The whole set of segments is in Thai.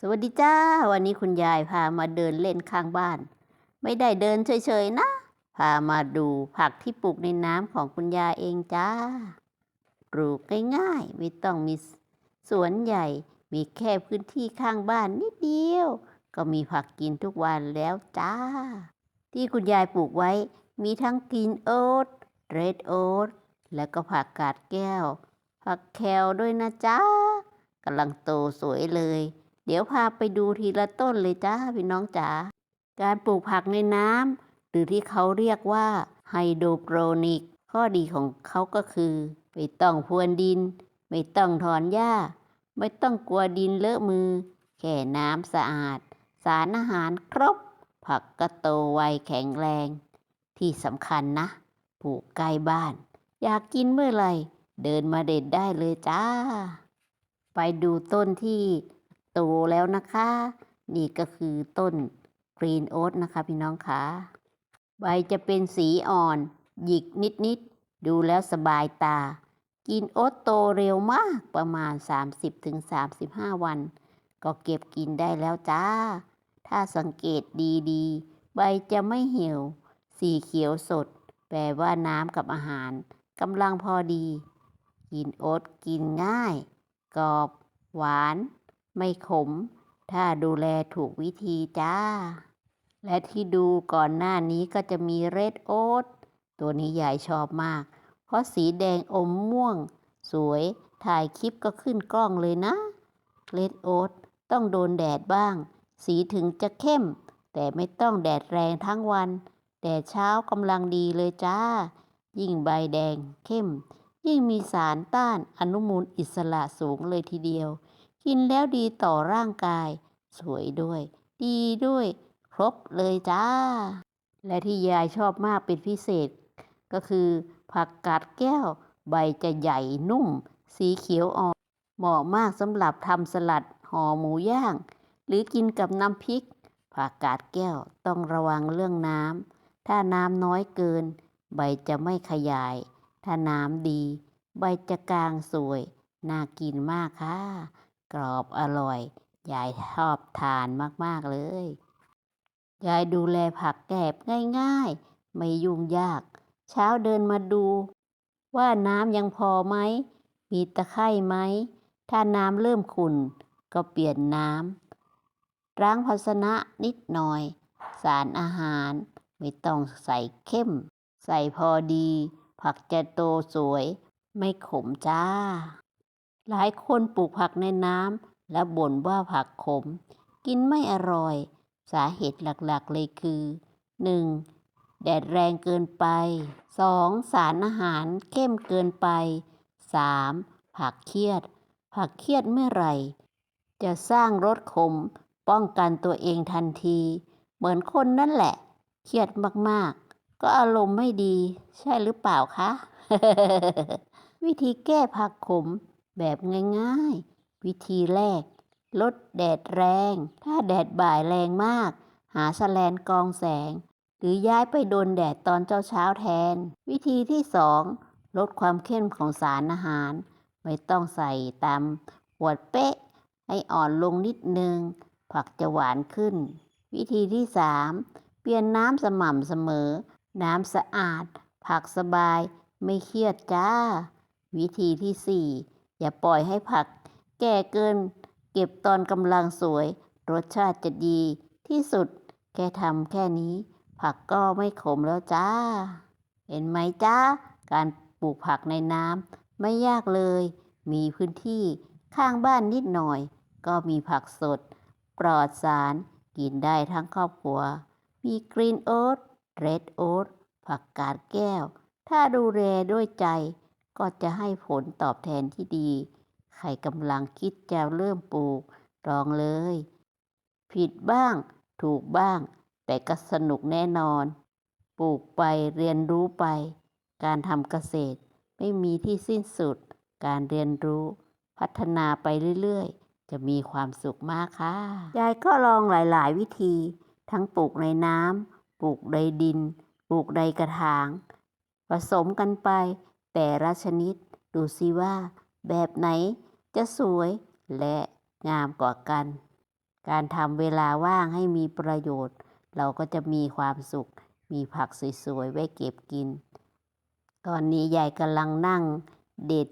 สวัสดีจ้า วันนี้คุณยายพามาเดินเล่นข้างบ้าน ไม่ได้เดินเฉยๆนะ พามาดูผักที่ปลูกในน้ำของคุณยายเองจ้า ปลูกง่ายๆ ไม่ต้องมีสวนใหญ่ มีแค่พื้นที่ข้างบ้านนิดเดียว ก็มีผักกินทุกวันแล้วจ้า ที่คุณยายปลูกไว้ มีทั้งกินโอ๊ตเรดโอ๊ตแล้วก็ผักกาดแก้ว ผักแคลด้วยนะจ้ากำลังโตสวยเลย เดี๋ยวพาไปดูทีละต้นเลยจ้าพี่น้องจ๋า การปลูกผักในน้ำหรือที่เขาเรียกว่าไฮโดรโปรนิก ข้อดีของเขาก็คือ ไม่ต้องพรวนดิน ไม่ต้องถอนหญ้า ไม่ต้องกลัวดินเลอะมือ แค่น้ำสะอาด สารอาหารครบ ผักก็โตไวแข็งแรง ที่สำคัญนะ ปลูกใกล้บ้าน อยากกินเมื่อไหร่ เดินมาเด็ดได้เลยจ้า ไปดูต้นที่ โตแล้วนะคะ นี่ก็คือต้นกรีนโอ๊ตนะคะพี่น้องคะใบจะเป็นสีอ่อน หยิกนิดๆ ดูแล้วสบายตา กินโอ๊ตโตเร็วมากประมาณ 30-35 วัน ก็เก็บกินได้แล้วจ้า ถ้าสังเกตดีๆ ใบจะไม่เหี่ยว สีเขียวสด แปลว่าน้ำกับอาหารกำลังพอดี กินโอ๊ตกินง่าย กรอบ หวาน ไม่ขม ถ้าดูแลถูกวิธีจ้า และที่ดูก่อนหน้านี้ก็จะมีเรดโอ๊ตตัวนี้ยายชอบมาก เพราะสีแดงอมม่วง สวยถ่ายคลิปก็ขึ้นกล้องเลยนะเรดโอ๊ตต้องโดนแดดบ้าง สีถึงจะเข้ม แต่ไม่ต้องแดดแรงทั้งวัน แดดเช้ากำลังดีเลยจ้า ยิ่งใบแดงเข้ม ยิ่งมีสารต้านอนุมูลอิสระสูงเลยทีเดียว กินแล้วดีต่อร่างกาย สวยด้วย ดีด้วย ครบเลยจ้า และที่ยายชอบมากเป็นพิเศษ ก็คือ ผักกาดแก้ว ใบจะใหญ่นุ่ม สีเขียวอ่อน เหมาะมากสำหรับทำสลัดห่อหมูย่าง หรือกินกับน้ำพริก ผักกาดแก้วต้องระวังเรื่องน้ำถ้าน้ำน้อยเกิน ใบจะไม่ขยาย ถ้าน้ำดี ใบจะกลางสวย น่ากินมากค่ะ กรอบอร่อย ยายชอบทานมากๆเลย ยายดูแลผักแกบง่ายๆ ไม่ยุ่งยาก เช้าเดินมาดู ว่าน้ำยังพอไหม มีตะไคร่ไหม ถ้าน้ำเริ่มขุ่น ก็เปลี่ยนน้ำล้างภาชนะนิดหน่อย สารอาหาร ไม่ต้องใส่เข้ม ใส่พอดี ผักจะโตสวย ไม่ขมจ้า หลายคนปลูกผักในน้ำแล้วบ่นว่าผักขม กินไม่อร่อย สาเหตุหลักๆเลยคือ 1. แดดแรงเกินไป 2. สารอาหารเข้มเกินไป 3. ผักเครียด ผักเครียดเมื่อไหร่ จะสร้างรสขมป้องกันตัวเองทันที เหมือนคนนั่นแหละ เครียดมากๆ ก็อารมณ์ไม่ดี ใช่หรือเปล่าคะ วิธีแก้ผักขม แบบง่ายๆ วิธีแรก ลดแดดแรง ถ้าแดดบ่ายแรงมาก หาสแลนกองแสง หรือย้ายไปโดนแดดตอนเช้าเช้าแทน วิธีที่สองลดความเข้มของสารอาหาร ไม่ต้องใส่ตามขวดเป๊ะ ให้อ่อนลงนิดนึง ผักจะหวานขึ้น วิธีที่สามเปลี่ยนน้ำสม่ำเสมอ น้ำสะอาด ผักสบาย ไม่เครียดจ้า วิธีที่สี่ อย่าปล่อยให้ผัก แก่เกิน เก็บตอนกำลังสวย รสชาติจะดีที่สุด แค่ทำแค่นี้ ผักก็ไม่ขมแล้วจ้า เห็นไหมจ้า การปลูกผักในน้ำไม่ยากเลย มีพื้นที่ข้างบ้านนิดหน่อย ก็มีผักสด ปลอดสาร กินได้ทั้งครอบครัว มีกรีนโอ๊ตเรดโอ๊ตผักกาดแก้ว ถ้าดูแลด้วยใจ ก็จะให้ผลตอบแทนที่ดี ใครกำลังคิดจะเริ่มปลูกลองเลย ผิดบ้าง ถูกบ้าง แต่ก็สนุกแน่นอน ปลูกไปเรียนรู้ไป การทำเกษตรไม่มีที่สิ้นสุด การเรียนรู้ พัฒนาไปเรื่อยๆ จะมีความสุขมากค่ะ ยายก็ลองหลายๆ วิธี ทั้งปลูกในน้ำปลูกในดิน ปลูกในกระถาง ผสมกันไป แต่ละชนิดดูสิว่า แบบไหนจะสวยและงามกว่ากัน การทำเวลาว่างให้มีประโยชน์ เราก็จะมีความสุข มีผักสวยๆไว้เก็บกิน ตอนนี้ยายกำลังนั่งเด็ด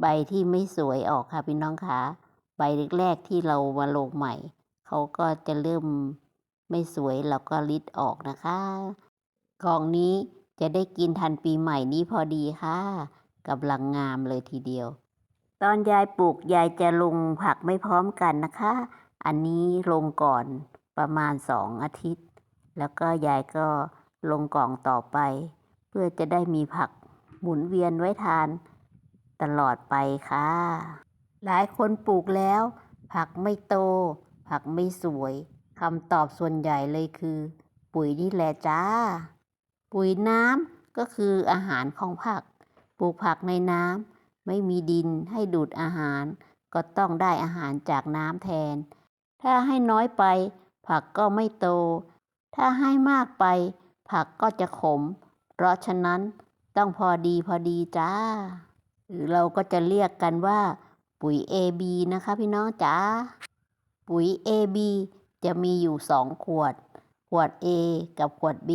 ใบที่ไม่สวยออกค่ะพี่น้องคะใบแรกๆที่เรามาลงใหม่ เขาก็จะเริ่มไม่สวยเราก็ริดออกนะคะกองนี้ จะได้กินทันปีใหม่นี้พอดีค่ะกำลังงามเลยทีเดียว ตอนยายปลูกยายจะลงผักไม่พร้อมกันนะคะ อันนี้ลงก่อนประมาณสองอาทิตย์ แล้วก็ยายก็ลงกล่องต่อไป เพื่อจะได้มีผักหมุนเวียนไว้ทาน ตลอดไปค่ะ หลายคนปลูกแล้ว ผักไม่โต ผักไม่สวยคำตอบส่วนใหญ่เลยคือ ปุ๋ยนี่แหละจ้า ปุ๋ยน้ำก็คืออาหารของผัก ปลูกผักในน้ำไม่มีดินให้ดูดอาหาร ก็ต้องได้อาหารจากน้ำแทน ถ้าให้น้อยไป ผักก็ไม่โต ถ้าให้มากไป ผักก็จะขม เพราะฉะนั้นต้องพอดีพอดีจ้า หรือเราก็จะเรียกกันว่า ปุ๋ย AB นะคะพี่น้องจ๋า ปุ๋ย AB จะมีอยู่สองขวด ขวด A กับขวด B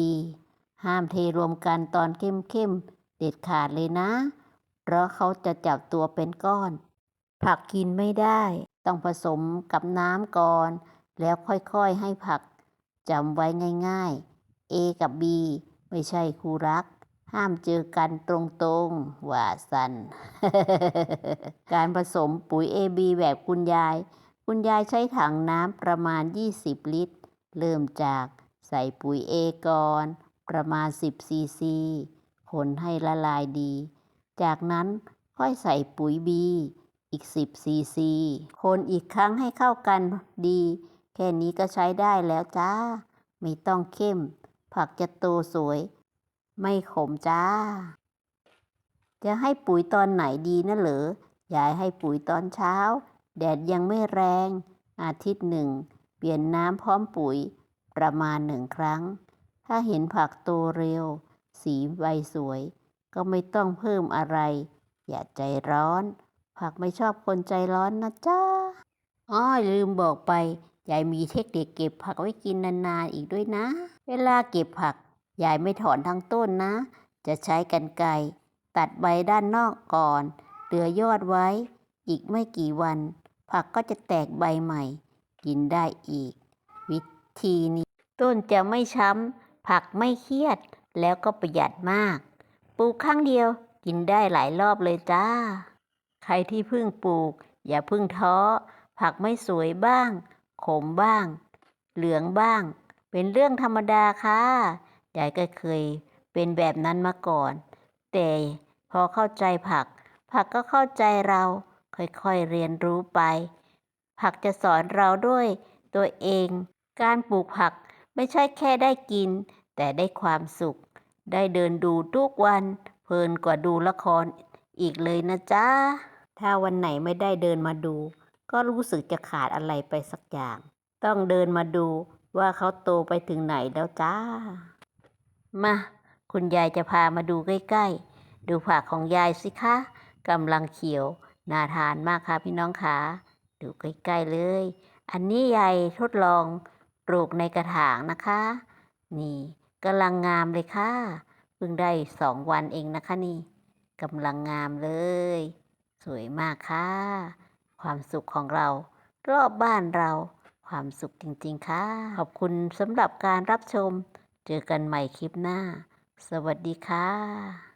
ห้ามเทรวมกันตอนเข้มๆเด็ดขาดเลยนะ เพราะเขาจะจับตัวเป็นก้อน ผักกินไม่ได้ ต้องผสมกับน้ำก่อน แล้วค่อยๆให้ผักจำไว้ง่ายๆ A กับ B ไม่ใช่คู่รัก ห้ามเจอกันตรงๆ ว่าสัน การผสมปุ๋ย AB แบบคุณยาย คุณยายใช้ถังน้ำประมาณ 20 ลิตร เริ่มจากใส่ปุ๋ย A ก่อน ประมาณ 10 ซีซีคนให้ละลายดี จากนั้นค่อยใส่ปุ๋ย B อีก 10 ซีซีคนอีกครั้งให้เข้ากันดี แค่นี้ก็ใช้ได้แล้วจ้า ไม่ต้องเข้ม ผักจะโตสวย ไม่ขมจ้า จะให้ปุ๋ยตอนไหนดีนะเหรอยายให้ปุ๋ยตอนเช้า แดดยังไม่แรง อาทิตย์หนึ่ง เปลี่ยนน้ำพร้อมปุ๋ยประมาณหนึ่งครั้ง ถ้าเห็นผักโตเร็ว สีใบสวย ก็ไม่ต้องเพิ่มอะไร อย่าใจร้อน ผักไม่ชอบคนใจร้อนนะจ้าอ้อลืมบอกไป ยายมีเทคนิคเก็บผักไว้กินนานๆอีกด้วยนะ เวลาเก็บผัก ยายไม่ถอนทั้งต้นนะ จะใช้กรรไกรตัดใบด้านนอกก่อน เหลือยอดไว้ อีกไม่กี่วัน ผักก็จะแตกใบใหม่ กินได้อีก วิธีนี้ ต้นจะไม่ช้ำ ผักไม่เครียด แล้วก็ประหยัดมาก ปลูกครั้งเดียวกินได้หลายรอบเลยจ้า ใครที่เพิ่งปลูก อย่าเพิ่งท้อ ผักไม่สวยบ้าง ขมบ้าง เหลืองบ้าง เป็นเรื่องธรรมดาค่ะ ยายก็เคยเป็นแบบนั้นมาก่อน แต่พอเข้าใจผัก ผักก็เข้าใจเรา ค่อยๆเรียนรู้ไป ผักจะสอนเราด้วยตัวเอง การปลูกผัก ไม่ใช่แค่ได้กิน แต่ได้ความสุข ได้เดินดูทุกวัน เพลินกว่าดูละครอีกเลยนะจ๊ะ ถ้าวันไหนไม่ได้เดินมาดู ก็รู้สึกจะขาดอะไรไปสักอย่าง ต้องเดินมาดูว่าเขาโตไปถึงไหนแล้วจ้า มา คุณยายจะพามาดูใกล้ๆ ดูผักของยายสิคะกำลังเขียว น่าทานมากค่ะพี่น้องคะดูใกล้ๆเลย อันนี้ยายทดลอง ลูกในกระถางนะคะ นี่กำลังงามเลยค่ะเพิ่งได้สองวันเองนะคะนี่กำลังงามเลย สวยมากค่ะ ความสุขของเรา รอบบ้านเรา ความสุขจริงๆค่ะ ขอบคุณสำหรับการรับชม เจอกันใหม่คลิปหน้า สวัสดีค่ะ